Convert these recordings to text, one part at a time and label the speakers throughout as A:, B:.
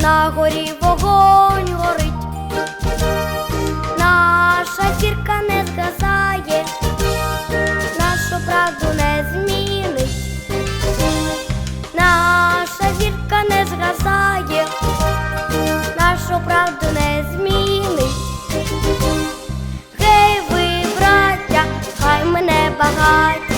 A: на горі вогонь горить, наша зірка не згасає, нашу правду не змінить, наша зірка не згасає, нашу правду не змінить. Хей ви, браття, хай мене багать.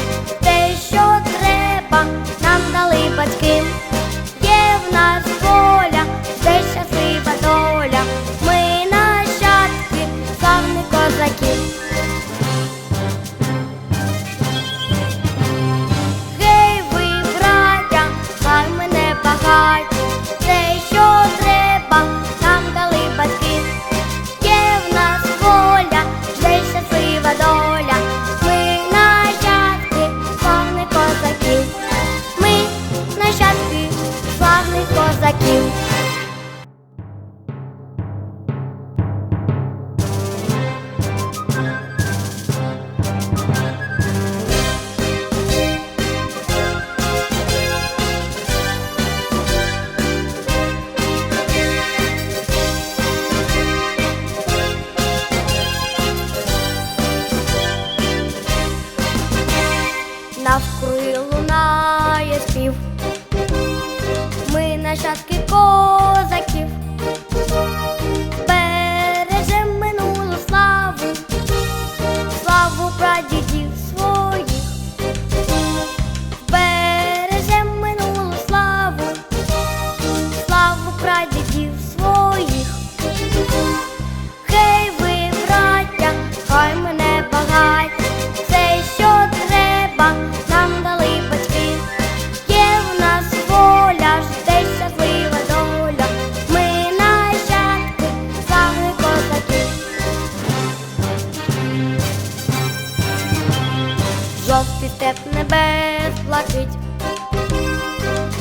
A: зі степ небес плачить,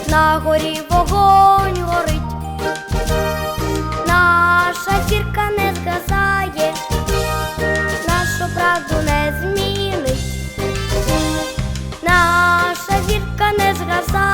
A: на горі вогонь горить, наша зірка не згасає, нашу правду не змінить, наша зірка не згасає.